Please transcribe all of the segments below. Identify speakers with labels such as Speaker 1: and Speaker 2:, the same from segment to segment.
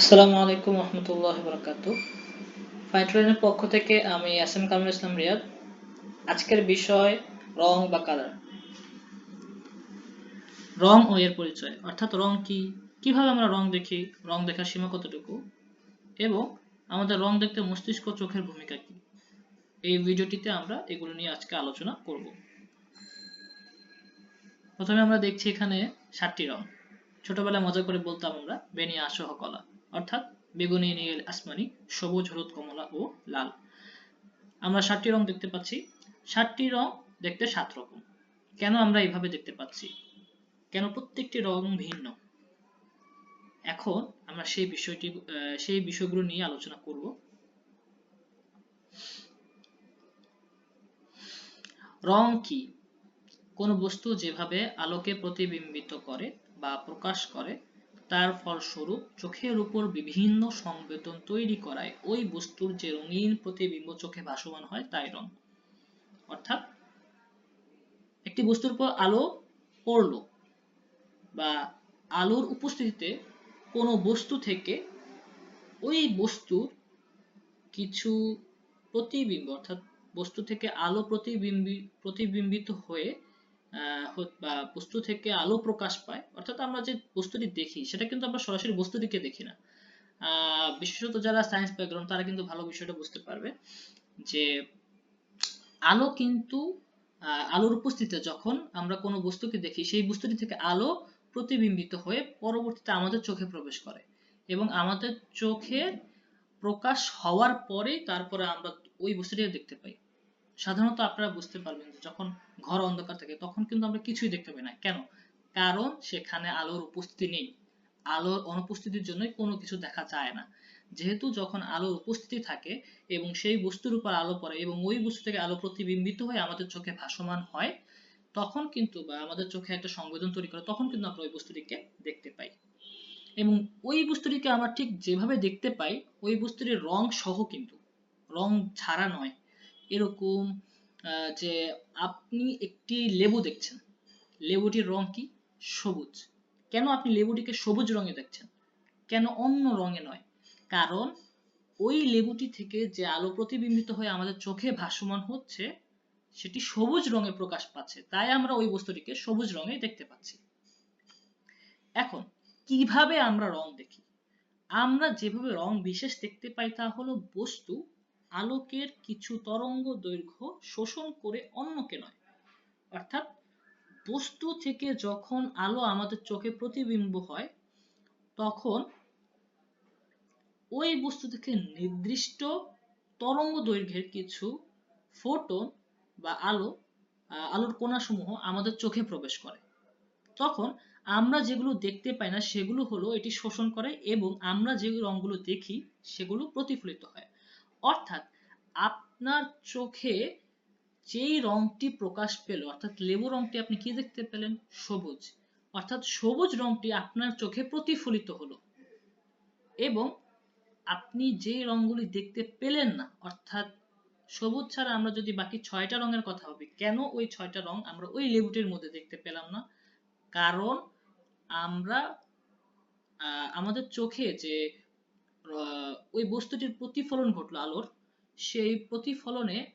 Speaker 1: আসসালামু আলাইকুম রহমতুল্লাহ বরকাত। ফাইটলাইনের পক্ষ থেকে আমি এস এম কামরুল ইসলাম রিয়াদ। আজকের বিষয় রং বা কালার রং ও এর পরিচয়, অর্থাৎ রং কি? কীভাবে আমরা রং দেখি? রং দেখার সীমা কতটুকু? এবং আমাদের রং দেখতে মস্তিষ্ক চোখের ভূমিকা কি? এই ভিডিওটিতে আমরা এগুলো নিয়ে আজকে আলোচনা করব। প্রথমে আমরা দেখছি এখানে সাতটি রং। ছোটবেলায় মজা করে বলতাম আমরা বেনিয়া সহ কলা। অর্থাৎ বেগুনি, নীল, আসমানি, সবুজ, হলুদ, কমলা ও লাল। আমরা সাতটি রং দেখতে পাচ্ছি। সাতটি রং দেখতে সাত রকম। কেন আমরা এইভাবে দেখতে পাচ্ছি? কেন প্রত্যেকটি রং ভিন্ন? এখন আমরা সেই বিষয়টি সেই বিষয়গুলো নিয়ে আলোচনা করব। রং কি? কোন বস্তু যেভাবে আলোকে প্রতিবিম্বিত করে বা প্রকাশ করে তার ফলস্বরূপ চোখের উপর বিভিন্ন সংবেদন তৈরি করায় ওই বস্তুর যে রঙিন প্রতিবিম্ব চোখে ভাসমান হয়, তাই রং। অর্থাৎ একটি বস্তুর উপর আলো পড়ল বা আলোর উপস্থিতিতে কোনো বস্তু থেকে ওই বস্তুর কিছু প্রতিবিম্ব, অর্থাৎ বস্তু থেকে আলো প্রতিবিম্বি, প্রতিবিম্বিত হয়ে বা বস্তু থেকে আলো প্রকাশ পায়, অর্থাৎ আমরা যে বস্তুটি দেখি, সেটা কিন্তু আমরা সরাসরি বস্তুটিকে দেখি না। বিশেষত যারা সায়েন্স ব্যাকগ্রাউন্ড তারা কিন্তু ভালো বিষয়টা বুঝতে পারবে যে আলো কিন্তু আলোর উপস্থিতিতে যখন আমরা কোনো বস্তুকে দেখি, সেই বস্তুটি থেকে আলো প্রতিবিম্বিত হয়ে পরবর্তীতে আমাদের চোখে প্রবেশ করে এবং আমাদের চোখে প্রকাশ হওয়ার পরে তারপরে আমরা ওই বস্তুটিকে দেখতে পাই। সাধারণত আপনারা বুঝতে পারবেন যখন ঘর অন্ধকার থাকে, তখন কিন্তু আমরা কিছুই দেখতে পাই না। কেন? কারণ সেখানে আলোর উপস্থিতি নেই। আলোর অনুপস্থিতির জন্যই কোনো কিছু দেখা যায় না। যেহেতু যখন আলোর উপস্থিতি থাকে এবং সেই বস্তুর উপর আলো পড়ে এবং ওই বস্তু থেকে আলো প্রতিবিম্বিত হয়ে আমাদের চোখে ভাসমান হয়, তখন কিন্তু বা আমাদের চোখে একটা সংবেদন তৈরি করে, তখন কিন্তু আমরা ওই বস্তুটিকে দেখতে পাই। এবং ওই বস্তুটিকে আমরা ঠিক যেভাবে দেখতে পাই, ওই বস্তুটির রং সহ কিন্তু, রং ছাড়া নয়। এরকম যে আপনি একটি লেবু দেখছেন। লেবুটির রং কি? সবুজ। কেন আপনি লেবুটিকে সবুজ রঙে দেখছেন? কেন অন্য রঙে নয়? কারণ ওই লেবুটি থেকে যে আলো প্রতিবিম্বিত হয়ে আমাদের চোখে ভাসমান হচ্ছে, সেটি সবুজ রঙে প্রকাশ পাচ্ছে। তাই আমরা ওই বস্তুটিকে সবুজ রঙে দেখতে পাচ্ছি। এখন, কীভাবে আমরা রং দেখি? আমরা যেভাবে রং বিশেষ দেখতে পাই তা হলো বস্তু আলোকের কিছু তরঙ্গ দৈর্ঘ্য শোষণ করে অন্যকে নয়। অর্থাৎ বস্তু থেকে যখন আলো আমাদের চোখে প্রতিবিম্ব হয়, তখন ওই বস্তু থেকে নির্দিষ্ট তরঙ্গ দৈর্ঘ্যের কিছু ফোটন বা আলো আলোর কণাসমূহ আমাদের চোখে প্রবেশ করে। তখন আমরা যেগুলো দেখতে পাই না, সেগুলো হলো এটি শোষণ করে এবং আমরা যে রঙগুলো দেখি, সেগুলো প্রতিফলিত হয়। অর্থাৎ আপনার চোখে যেই রংটি প্রকাশ পেল, অর্থাৎ লেবু রংটি আপনি কি দেখতে পেলেন? সবুজ। অর্থাৎ সবুজ রংটি আপনার চোখে প্রতিফলিত হলো। এবং আপনি যে রংগুলি দেখতে পেলেন না, অর্থাৎ সবুজ ছাড়া আমরা যদি বাকি ছয়টা রঙের কথা ভাবি, কেন ওই ছয়টা রং আমরা ওই লেবুটির মধ্যে দেখতে পেলাম না? কারণ আমরা আমাদের চোখে যে ওই বস্তুটির প্রতিফলন ঘটলো আলোর। সেই প্রতিফলনে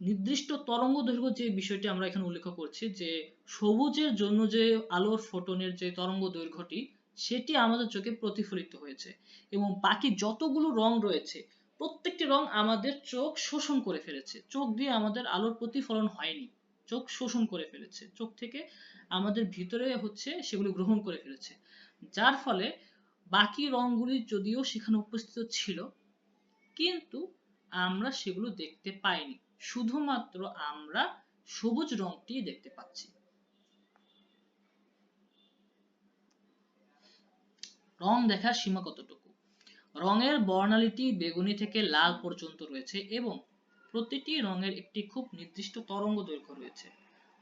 Speaker 1: নির্দিষ্ট তরঙ্গ দৈর্ঘ্য যে বিষয়টি আমরা এখানে উল্লেখ করছি, যে সবুজের জন্য যে আলোর ফোটনের যে তরঙ্গ দৈর্ঘ্যটি, সেটি আমাদের চোখে প্রতিফলিত হয়েছে। এবং বাকি যতগুলো রং রয়েছে, প্রত্যেকটি রং আমাদের চোখ শোষণ করে ফেলেছে। চোখ দিয়ে আমাদের আলোর প্রতিফলন হয়নি। চোখ শোষণ করে ফেলেছে। চোখ থেকে আমাদের ভিতরে হচ্ছে সেগুলো গ্রহণ করে ফেলেছে। যার ফলে বাকি রংগুলি যদিও সেখানে উপস্থিত ছিল, কিন্তু আমরা সেগুলো দেখতে পাইনি। শুধুমাত্র আমরা সবুজ রংটি দেখতে পাচ্ছি। রং দেখার সীমা কতটুকু? রঙের বর্ণালীটি বেগুনি থেকে লাল পর্যন্ত রয়েছে এবং প্রতিটি রঙের একটি খুব নির্দিষ্ট তরঙ্গ দৈর্ঘ্য রয়েছে।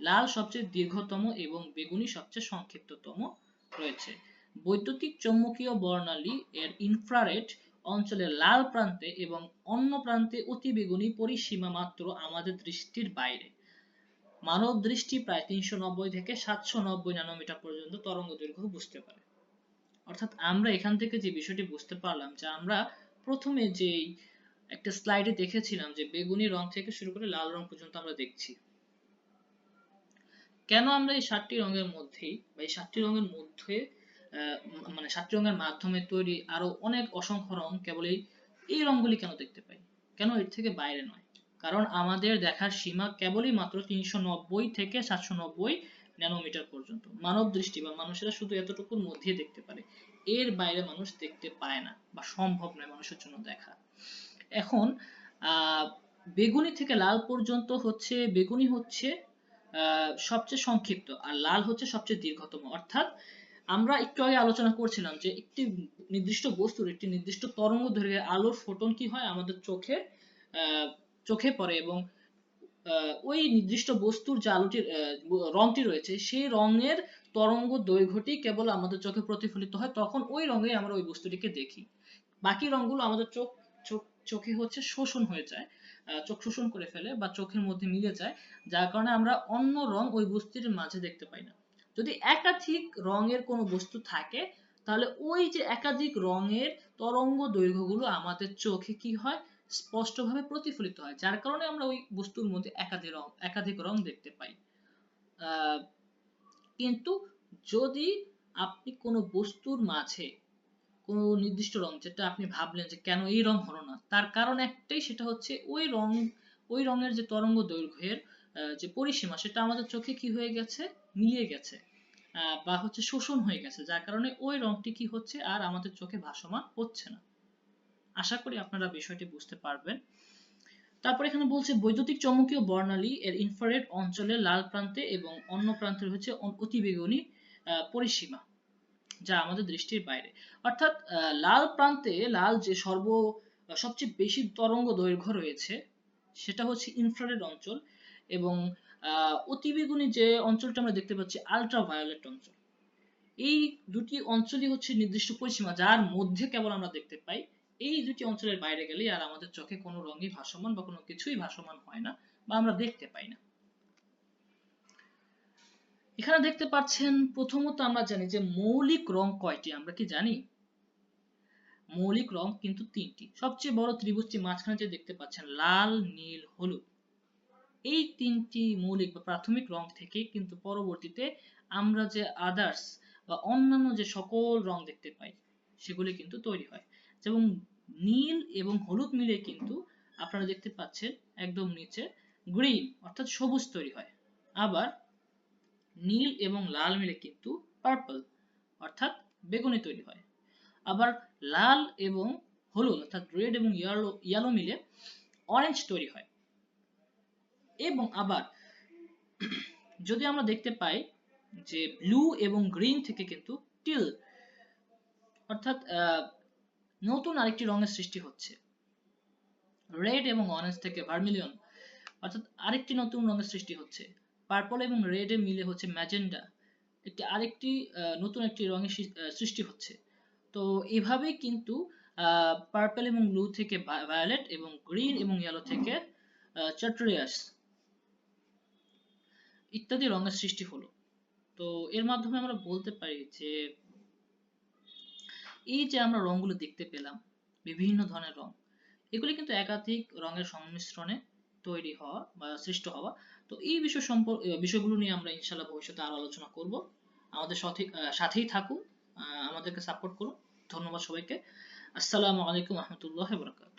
Speaker 1: লাল সবচেয়ে দীর্ঘতম এবং বেগুনি সবচেয়ে সংক্ষিপ্ততম রয়েছে। বৈদ্যুতিক চৌম্বকীয় বর্ণালী এর ইনফ্রারেড অঞ্চলের লাল প্রান্তে এবং অন্য প্রান্তে অতি বেগুনি পরিসীমা মাত্র আমাদের দৃষ্টির বাইরে। মানব দৃষ্টি প্রায় তিনশো নব্বই থেকে সাতশো নব্বই ন্যানোমিটার পর্যন্ত তরঙ্গ দৈর্ঘ্য বুঝতে পারে। অর্থাৎ আমরা এখান থেকে যে বিষয়টি বুঝতে পারলাম যে আমরা প্রথমে যেই একটা স্লাইডে দেখেছিলাম যে বেগুনি রং থেকে শুরু করে লাল রং পর্যন্ত আমরা দেখছি। কেন আমরা এই সাতটি রঙের মধ্যেই বা এই সাতটি রঙের মধ্যে মানে সাতটি রঙের মাধ্যমে তৈরি আরও অনেক অসংখ্য রং, কেবল এই রংগুলি কেন দেখতে পাই? কেন এর থেকে বাইরে নয়? কারণ আমাদের দেখার সীমা কেবলই মাত্র তিনশো নব্বই থেকে সাতশো নব্বই ন্যানোমিটার পর্যন্ত। মানব দৃষ্টি বা মানুষেরা শুধু এতটুকুর মধ্যে দেখতে পারে। এর বাইরে মানুষ দেখতে পায় না বা সম্ভব নয় মানুষের জন্য দেখা। এখন বেগুনি থেকে লাল পর্যন্ত হচ্ছে, বেগুনি হচ্ছে সবচেয়ে সংক্ষিপ্ত, আর লাল হচ্ছে সবচেয়ে দীর্ঘতম। অর্থাৎ আমরা একটু আগে আলোচনা করছিলাম যে একটি নির্দিষ্ট বস্তুর একটি নির্দিষ্ট তরঙ্গ দৈর্ঘ্যের আলোর ফোটন কি হয়? আমাদের চোখে চোখে পড়ে এবং ওই নির্দিষ্ট বস্তুর যে আলোটির রংটি রয়েছে, সেই রঙের তরঙ্গ দৈর্ঘ্যটি কেবল আমাদের চোখে প্রতিফলিত হয়, তখন ওই রঙে আমরা ওই বস্তুটিকে দেখি। বাকি রংগুলো আমাদের চোখ চোখ, চোখে হচ্ছে শোষণ হয়ে যায় চোখ শোষণ করে ফেলে বা চোখের মধ্যে মিলে যায়, যার কারণে আমরা অন্য রং ওই বস্তুর মাঝে দেখতে পাই না। যদি একাধিক রঙের কোনো বস্তু থাকে, তাহলে ওই যে একাধিক রঙের তরঙ্গ দৈর্ঘ্যগুলো আমাদের চোখে কি হয়? স্পষ্টভাবে প্রতিফলিত হয়। যার কারণে আমরা ওই বস্তুর মধ্যে একাধিক রং একাধিক রং দেখতে পাই। কিন্তু যদি আপনি কোনো বস্তুর মাঝে কোনো নির্দিষ্ট রং, যেটা আপনি ভাবলেন যে কেন এই রং হলো না, তার কারণ একটাই, সেটা হচ্ছে ওই রং, ওই রঙের যে তরঙ্গ দৈর্ঘ্যের যে পরিসীমা, সেটা আমাদের চোখে কি হয়ে গেছে? মিলিয়ে গেছে। বা হচ্ছে শোষণ হয়ে গেছে, যার কারণে ওই রংটি কি হচ্ছে আর আমাদের চোখে ভাসমান হচ্ছে না। আশা করি আপনারা বিষয়টি বুঝতে পারবেন। তারপর এখানে বলছে, বৈদ্যুতিক চৌম্বকীয় বর্ণালী এর ইনফ্রারেড অঞ্চলে লাল প্রান্তে এবং অন্য প্রান্তে হচ্ছে অতিবেগুনি পরিসীমা, যা আমাদের দৃষ্টির বাইরে। অর্থাৎ লাল প্রান্তে লাল যে সর্ব, সবচেয়ে বেশি তরঙ্গ দৈর্ঘ্য রয়েছে, সেটা হচ্ছে ইনফ্রারেড অঞ্চল। এবং অতিবেগুনি যে অঞ্চলটা আমরা দেখতে পাচ্ছি আলট্রাভায়োলেট অঞ্চল। এই দুটি অঞ্চলই হচ্ছে নির্দিষ্ট পরিসীমা, যার মধ্যে কেবল আমরা দেখতে পাই, এই দুটি অঞ্চলের বাইরে গেলেই আর আমাদের চোখে কোনো রঙই ভাসমান বা কোনো কিছুই ভাসমান হয় না বা আমরা দেখতে পাই না। এখানে দেখতে পাচ্ছেন, প্রথমত আমরা জানি যে মৌলিক রং কয়টি, আমরা কি জানি? মৌলিক রং কিন্তু তিনটি। সবচেয়ে বড় ত্রিভুজটি মাঝখানে যে দেখতে পাচ্ছেন, লাল, নীল, হলুদ। এই তিনটি মৌলিক বা প্রাথমিক রং থেকে কিন্তু পরবর্তীতে আমরা যে আদার্স বা অন্যান্য যে সকল রং দেখতে পাই, সেগুলি কিন্তু তৈরি হয়। যেমন নীল এবং হলুদ মিলে কিন্তু আপনারা দেখতে পাচ্ছেন একদম নিচে গ্রিন অর্থাৎ সবুজ তৈরি হয়। আবার নীল এবং লাল মিলে কিন্তু পার্পল অর্থাৎ বেগুনি তৈরি হয়। আবার লাল এবং হলুদ অর্থাৎ রেড এবং ইয়েলো ইয়েলো মিলে অরেঞ্জ তৈরি হয়। এবং আবার যদি আমরা দেখতে পাই যে ব্লু এবং গ্রিন থেকে কিন্তু টিল, অর্থাৎ নতুন আরেকটি রঙের সৃষ্টি হচ্ছে। রেড এবং অরেঞ্জ থেকে ভার্মিলিয়ন, অর্থাৎ আরেকটি নতুন রঙের সৃষ্টি হচ্ছে। পার্পল এবং রেড মিলে হচ্ছে ম্যাজেন্ডা, একটি আরেকটি নতুন একটি রঙের সৃষ্টি হচ্ছে। তো এভাবেই কিন্তু পার্পল এবং ব্লু থেকে ভায়োলেট এবং গ্রিন এবং ইয়েলো থেকে চার্ট্রিয়াস ইত্যাদি রঙের সৃষ্টি হলো। তো এর মাধ্যমে আমরা বলতে পারি যে, এই যে আমরা রংগুলো দেখতে পেলাম, বিভিন্ন ধরনের রং, এগুলি কিন্তু একাধিক রঙের সংমিশ্রণে তৈরি হওয়া বা সৃষ্ট হওয়া। তো এই বিষয় সম্পর্ক বিষয়গুলো নিয়ে আমরা ইনশাল্লাহ ভবিষ্যতে আরও আলোচনা করব। আমাদের সাথে সাথেই থাকুন আমাদেরকে সাপোর্ট করুন। ধন্যবাদ সবাইকে। আসসালামু আলাইকুম রহমতুল্লাহ বরকাত